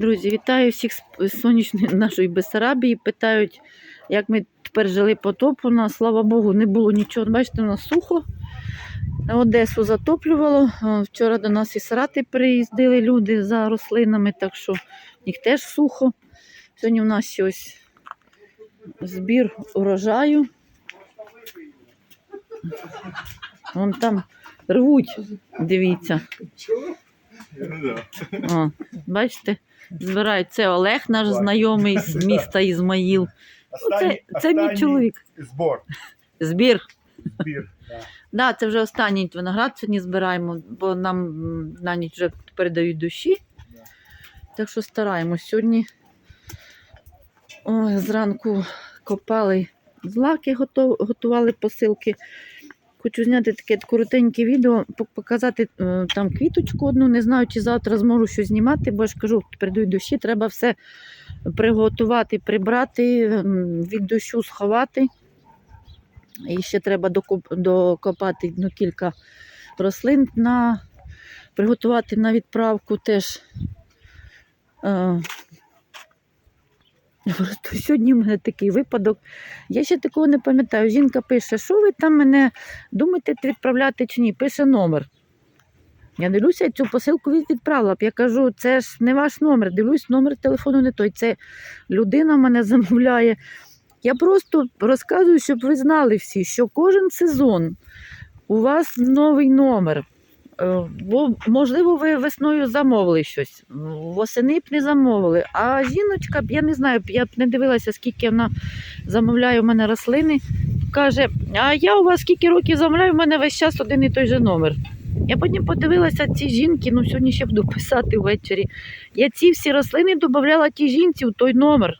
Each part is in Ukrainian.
Друзі, вітаю всіх з сонячної нашої Бессарабії. Питають, як ми тепер жили потоп. У нас, слава Богу, не було нічого. Бачите, у нас сухо. Одесу затоплювало. Вчора до нас із Сарати приїздили люди за рослинами, так що в них теж сухо. Сьогодні у нас щось збір урожаю. Вон там рвуть, дивіться. О, бачите, збирають. Це Олег, наш знайомий з міста Ізмаїл. Останній, Це, це мій останній чоловік. Збор. Збір. Збір. да. Да, це вже останній виноград сьогодні збираємо, бо нам м, на ніч вже передають душі. Да. Так що стараємось. Сьогодні ой, зранку копали злаки, готов- готували посилки. Хочу зняти таке коротеньке відео, показати е, там квіточку одну. Не знаю, чи завтра зможу щось знімати, бо я ж кажу, передають дощі, треба все приготувати, прибрати, від дощу сховати. І ще треба докопати ну, кілька рослин на приготувати на відправку теж. Е, Просто сьогодні в мене такий випадок. Я ще такого не пам'ятаю. Жінка пише, що ви там мене думаєте відправляти чи ні? Пише номер. Я дивлюся, цю посилку від- відправила б. Я кажу, це ж не ваш номер. Дивлюсь, номер телефону не той. Це людина мене замовляє. Я просто розказую, щоб ви знали всі, що кожен сезон у вас новий номер. Е, Бо, можливо, ви весною замовили щось, восени б не замовили. А жіночка, я не знаю, я б не дивилася, скільки вона замовляє у мене рослини. Каже, а я у вас скільки років замовляю, у мене весь час один і той же номер. Я потім подивилася ці жінки, ну сьогодні ще буду писати ввечері. Я ці всі рослини додавала тій жінці у той номер.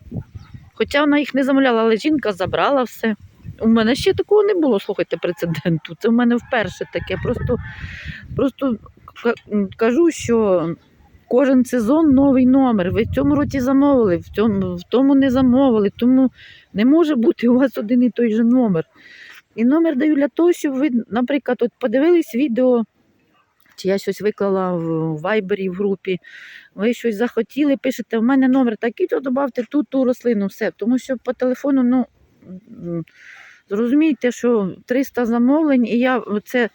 Хоча вона їх не замовляла, але жінка забрала все. У мене ще такого не було, слухайте, прецеденту. Це в мене вперше таке. Просто, просто кажу, що кожен сезон новий номер. Ви в цьому році замовили, в, цьому, в тому не замовили. Тому не може бути у вас один і той же номер. І номер даю для того, щоб ви, наприклад, от подивились відео, чи я щось виклала в вайбері в групі. Ви щось захотіли, пишете, в мене номер такий, то додавте ту ту рослину, все. Тому що по телефону, ну зрозумійте, що 300 замовлень, і я це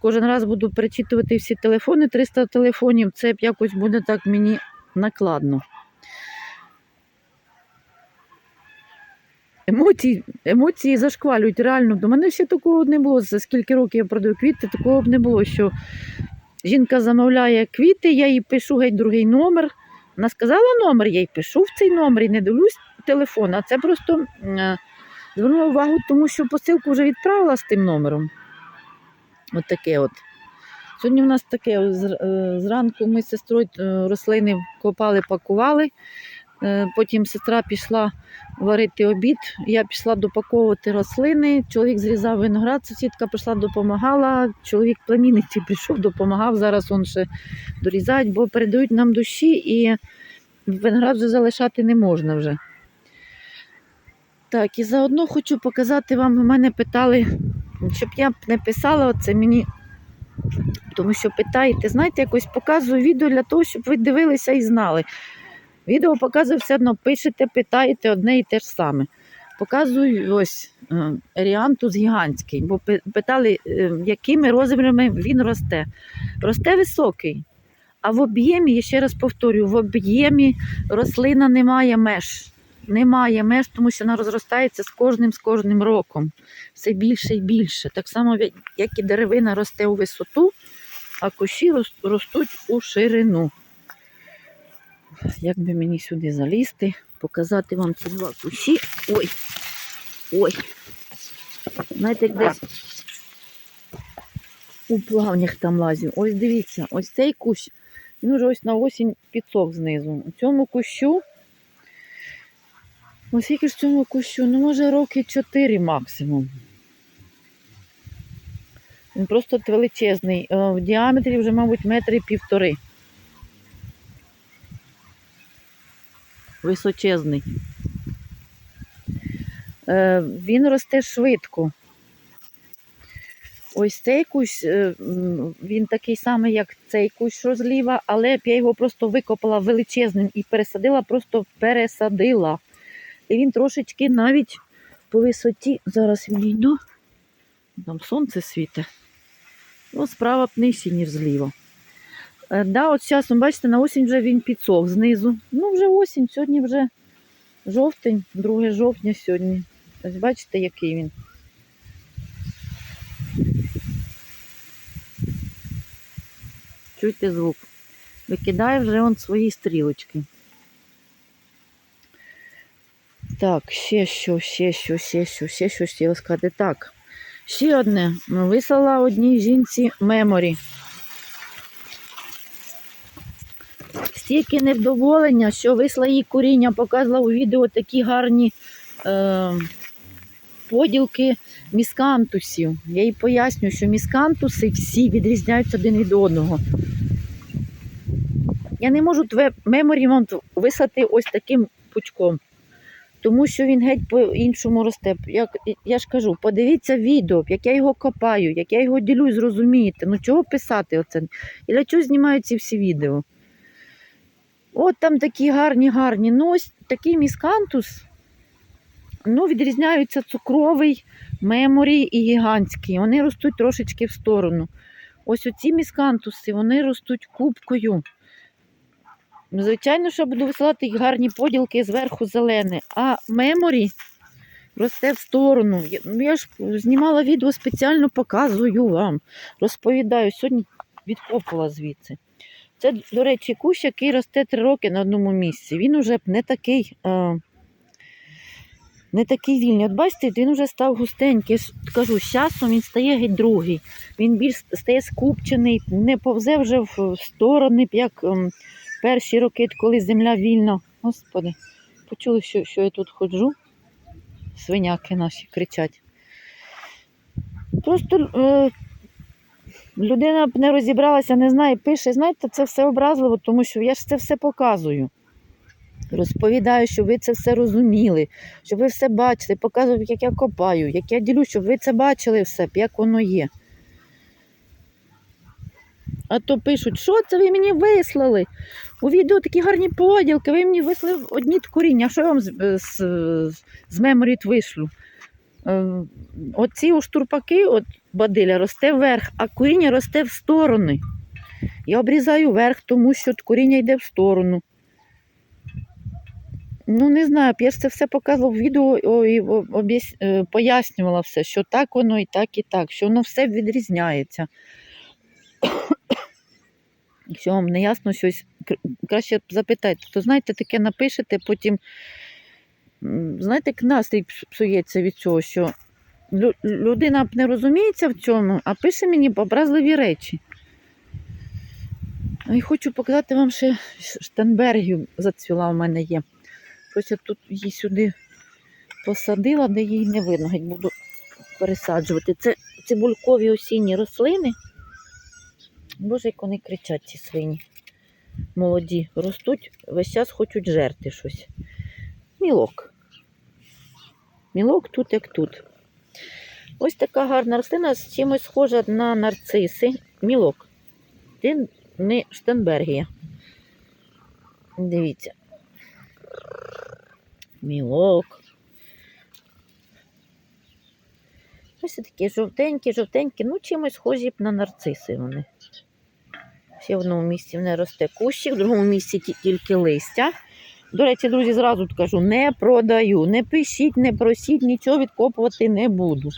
кожен раз буду перечитувати всі телефони, 300 телефонів, це якось буде так мені накладно. Емоції, емоції зашквалюють реально. До мене ще такого не було. За скільки років я продаю квіти, такого б не було, що жінка замовляє квіти, я їй пишу геть другий номер. Вона сказала номер, я їй пишу в цей номер і не дивлюсь телефон. А це просто е, звернула увагу, тому що посилку вже відправила з тим номером. От таке от. Сьогодні в нас таке з- е, зранку ми з сестрою е, рослини копали, пакували. Е, Потім сестра пішла варити обід. Я пішла допаковувати рослини. Чоловік зрізав виноград, сусідка прийшла, допомагала. Чоловік племінниці прийшов, допомагав. Зараз он ще дорізають, бо передають нам душі і виноград вже залишати не можна вже. Так, і заодно хочу показати вам, у мене питали, щоб я б не писала оце мені, тому що питаєте, знаєте, якось показую відео для того, щоб ви дивилися і знали. Відео показую все одно, пишете, питаєте одне і те ж саме. Показую ось е, еріантус гігантський, бо питали, е, якими розмірами він росте. Росте високий, а в об'ємі, я ще раз повторюю, в об'ємі рослина не має меж. Немає меж, тому що вона розростається з кожним з кожним роком. Все більше і більше. Так само, як і деревина росте у висоту, а кущі ростуть у ширину. Як би мені сюди залізти, показати вам ці два кущі. Ой, ой. Знаєте, як десь у плавнях там лазю. Ось дивіться, ось цей кущ, він вже ось на осінь підсох знизу. У цьому кущу, ось скільки ж цьому кущу, ну може роки 4 максимум. Він просто величезний. Е, В діаметрі вже, мабуть, метри півтори. Височезний. Е, Він росте швидко. ось цей кущ, е, він такий самий, як цей кущ, що зліва, але я його просто викопала величезним і пересадила, просто пересадила. І він трошечки навіть по висоті, зараз відійду, там сонце світить. Ну, справа б нижче, ніж зліва. Е, Да, от зараз, бачите, на осінь вже він підсох знизу. Ну, вже осінь, сьогодні вже жовтень, 2 жовтня сьогодні. Ось бачите, який він. Чуйте звук. Викидає вже он свої стрілочки. Так, ще що, ще що, ще що, ще що хотіла сказати. Так, ще одне. Вислала одній жінці меморі. Стільки невдоволення, що висла їй коріння, показувала у відео такі гарні е, поділки міскантусів. Я їй пояснюю, що міскантуси всі відрізняються один від одного. Я не можу меморі вислати ось таким пучком, тому що він геть по-іншому росте. Як, я ж кажу, подивіться відео, як я його копаю, як я його ділю, зрозумієте. Ну чого писати оце? І для чого знімаю ці всі відео? От там такі гарні, гарні. Ну, ось такий міскантус. Ну, відрізняються цукровий, меморі і гігантський. Вони ростуть трошечки в сторону. Ось оці міскантуси, вони ростуть кубкою. Ну, Звичайно, що буду висилати гарні поділки зверху зелене, а меморі росте в сторону. Я- Ну, ж знімала відео, спеціально показую вам. Розповідаю, сьогодні відкопала звідси. Це, до речі, кущ, який росте три роки на одному місці. Він уже не такий, е, не такий вільний. От бачите, він вже став густенький. Я кажу, з часом він стає геть другий. Він більш стає скупчений, не повзе вже в сторони, як ем, перші роки, коли земля вільна. Господи, почули, що, що я тут ходжу. Свиняки наші кричать. Просто е, людина б не розібралася, не знає, пише, знаєте, це все образливо, тому що я ж це все показую. Розповідаю, щоб ви це все розуміли, щоб ви все бачили, показую, як я копаю, як я ділю, щоб ви це бачили все, як воно є. А то пишуть, що це ви мені вислали? У відео такі гарні поділки, ви мені вислали одні коріння, а що я вам з, з, з меморіт вишлю? Е, Оці у штурпаки, от бадиля росте вверх, а коріння росте в сторони. Я обрізаю вверх, тому що коріння йде в сторону. Ну, не знаю, я ж це все показувала в відео і е, пояснювала все, що так воно і так, і так, що воно все відрізняється. Якщо вам не ясно щось, краще запитайте, то знаєте, таке напишете, потім, знаєте, як настрій псується від цього, що людина не розуміється в цьому, а пише мені образливі речі. І хочу показати вам ще Ш- Штенбергію зацвіла у мене є. Щось я тут її сюди посадила, де її не видно, геть буду пересаджувати. Це цибулькові осінні рослини. Боже, як вони кричать, ці свині. Молоді ростуть, весь час хочуть жерти щось. Мілок. Мілок тут, як тут. Ось така гарна рослина з чимось схожа на нарциси. Мілок. Це не Штенбергія. Дивіться. Мілок. Ось такі жовтенькі, жовтенькі, ну чимось схожі б на нарциси вони. Ще в одному місці в неї росте кущик, в другому місці тільки листя. До речі, друзі, зразу кажу, не продаю, не пишіть, не просіть, нічого відкопувати не буду.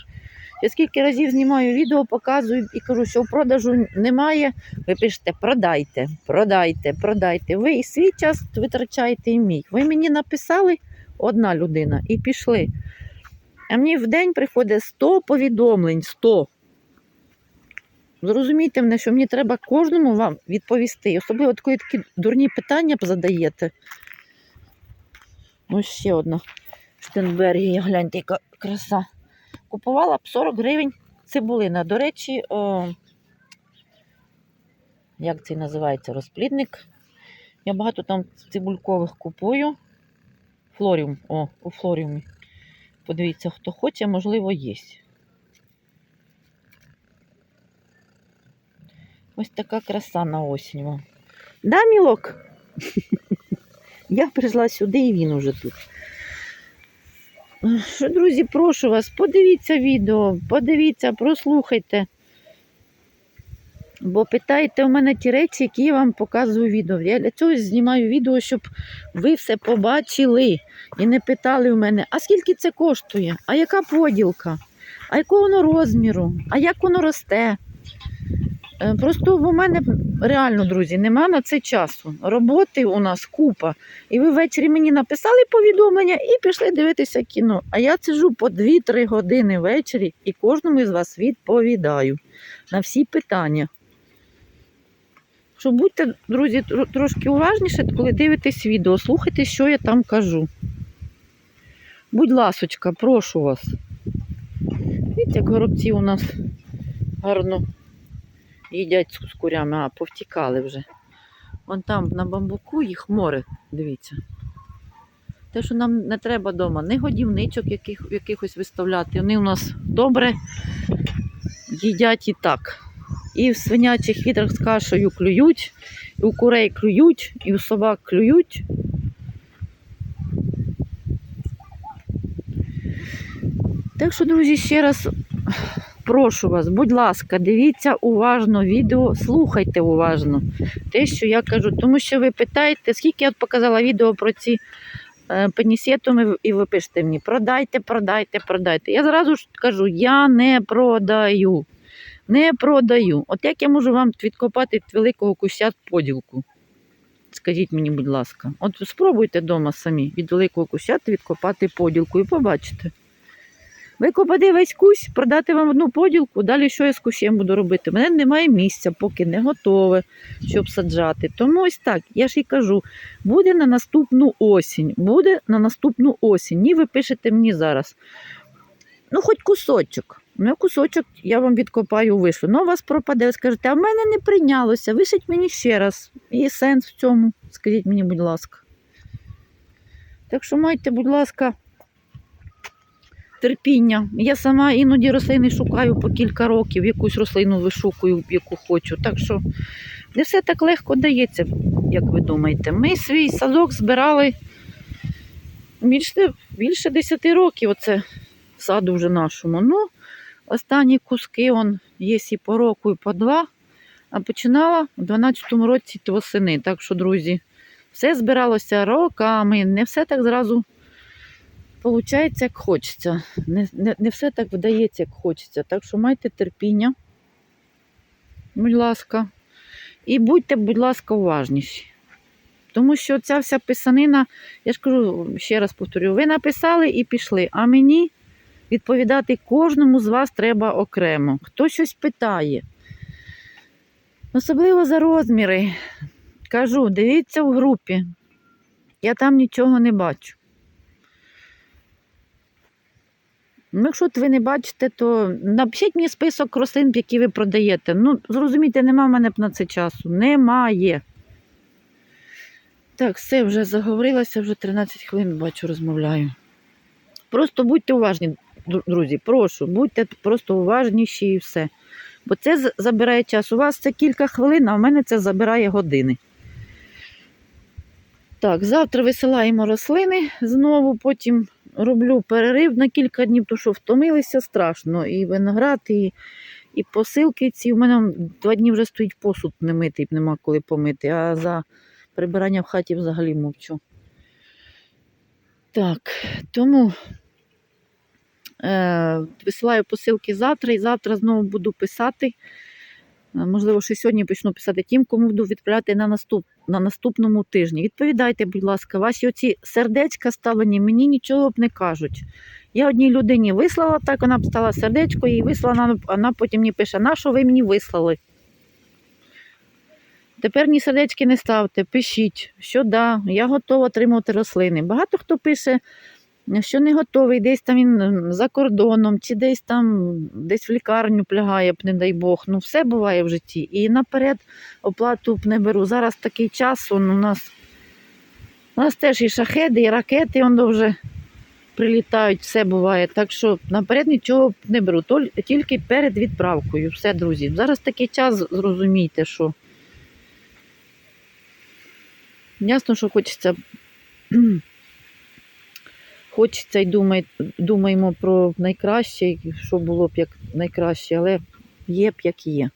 Я скільки разів знімаю відео, показую і кажу, що в продажу немає. Ви пишете продайте, продайте, продайте. Ви і свій час витрачаєте і мій. Ви мені написали одна людина і пішли. А мені в день приходить 100 повідомлень, 100. Зрозумійте мене, що мені треба кожному вам відповісти. Особливо коли такі дурні питання задаєте. Ось ще одна Штенбергія, гляньте, яка краса. Купувала б 40 гривень цибулина. До речі, о, як це називається, розплідник. Я багато там цибулькових купую. Флоріум, о, у флоріумі. Подивіться, хто хоче, можливо, є. Ось така краса на осінь. вам. Да, мілок? Я прийшла сюди і він уже тут. Що, друзі, прошу вас, подивіться відео, подивіться, прослухайте. Бо питаєте у мене ті речі, які я вам показую відео. Я для цього знімаю відео, щоб ви все побачили і не питали у мене, а скільки це коштує, а яка поділка, а якого воно розміру, а як воно росте. Е, Просто у мене реально, друзі, нема на це часу. Роботи у нас купа. І ви ввечері мені написали повідомлення і пішли дивитися кіно. А я сиджу по 2-3 години ввечері і кожному із вас відповідаю на всі питання. Що будьте, друзі, трошки уважніше, коли дивитесь відео, слухайте, що я там кажу. Будь ласочка, прошу вас. Видите, як горобці у нас гарно їдять з курями, а повтікали вже. Вон там на бамбуку їх море, дивіться. Те, що нам не треба вдома, не годівничок яких, якихось виставляти. Вони у нас добре їдять і так. І в свинячих відрах з кашею клюють, і у курей клюють, і у собак клюють. Так що, друзі, ще раз прошу вас, будь ласка, дивіться уважно відео, слухайте уважно те, що я кажу. Тому що ви питаєте, скільки я от показала відео про ці е, пенісетуми, і ви пишете мені, продайте, продайте, продайте. Я зразу ж кажу, я не продаю. Не продаю. От як я можу вам відкопати від великого куща поділку? Скажіть мені, будь ласка. От спробуйте вдома самі від великого куща відкопати поділку і побачите. Викопати весь кущ, продати вам одну поділку, далі що я з кущем буду робити? У мене немає місця, поки не готове, щоб саджати. Тому ось так, я ж і кажу, буде на наступну осінь. Буде на наступну осінь. Ні, ви пишете мені зараз. Ну, хоч кусочок. Ну, кусочок я вам відкопаю, вишлю. Ну, у вас пропаде, ви скажете, а в мене не прийнялося, вишить мені ще раз. Є сенс в цьому, скажіть мені, будь ласка. Так що майте, будь ласка, терпіння. Я сама іноді рослини шукаю по кілька років, якусь рослину вишукую, яку хочу. Так що не все так легко дається, як ви думаєте. Ми свій садок збирали більше, більше 10 років. Оце саду вже нашому. Ну, останні куски он є і по року, і по два. А починала у 12-му році восени. Так що, друзі, все збиралося роками. Не все так зразу виходить, як хочеться. Не, не, не все так вдається, як хочеться. Так що майте терпіння, будь ласка. І будьте, будь ласка, уважніші. Тому що ця вся писанина, я ж кажу, ще раз повторю, ви написали і пішли, а мені відповідати кожному з вас треба окремо. Хто щось питає. Особливо за розміри. Кажу, дивіться в групі. Я там нічого не бачу. Ну, якщо от ви не бачите, то напишіть мені список рослин, які ви продаєте. Ну, зрозумійте, нема в мене на це часу. Немає. Так, все, вже заговорилася, вже 13 хвилин бачу, розмовляю. Просто будьте уважні, друзі, прошу, будьте просто уважніші і все. Бо це забирає час. У вас це кілька хвилин, а в мене це забирає години. Так, завтра висилаємо рослини знову, потім роблю перерив на кілька днів, тому що втомилися страшно. І виноград, і, і посилки ці. У мене два дні вже стоїть посуд не митий, нема коли помити, а за прибирання в хаті взагалі мовчу. Так, тому е, висилаю посилки завтра і завтра знову буду писати. Е, Можливо, ще сьогодні почну писати тим, кому буду відправляти на, наступ, на наступному тижні. Відповідайте, будь ласка, ваші оці сердечка ставлені мені нічого б не кажуть. Я одній людині вислала так, вона б стала сердечко, їй вислала, вона потім мені пише, на що ви мені вислали? Тепер ні сердечки не ставте, пишіть, що да, я готова отримувати рослини. Багато хто пише, що не готовий, десь там він за кордоном, чи десь там десь в лікарню плягає, не дай Бог. Ну, все буває в житті. І наперед оплату б не беру. Зараз такий час, он у нас, у нас теж і шахеди, і ракети, он вже прилітають, все буває. Так що наперед нічого не беру, тільки перед відправкою. Все, друзі. Зараз такий час, зрозумійте, що. Ясно, що хочеться. Хочеться і думає, думаємо про найкраще, що було б як найкраще, але є б як є.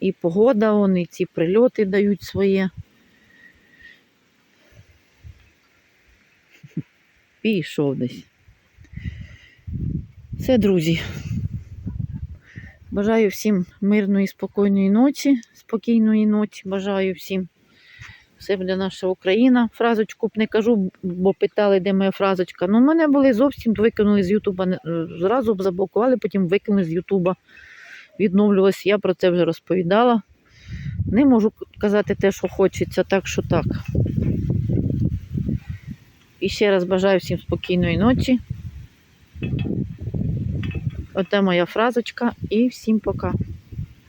І погода, он, і ці прильоти дають своє. Пішов десь. Все, друзі. Бажаю всім мирної, спокійної ночі, спокійної ночі. Бажаю всім. Все буде наша Україна. Фразочку б не кажу, бо питали, де моя фразочка. Ну, мене були зовсім викинули з Ютуба. е, Зразу б заблокували, потім викинули з Ютуба. Відновлювалася. Я про це вже розповідала. Не можу казати те, що хочеться, так що так. І ще раз бажаю всім спокійної ночі. Оте моя фразочка і всім пока.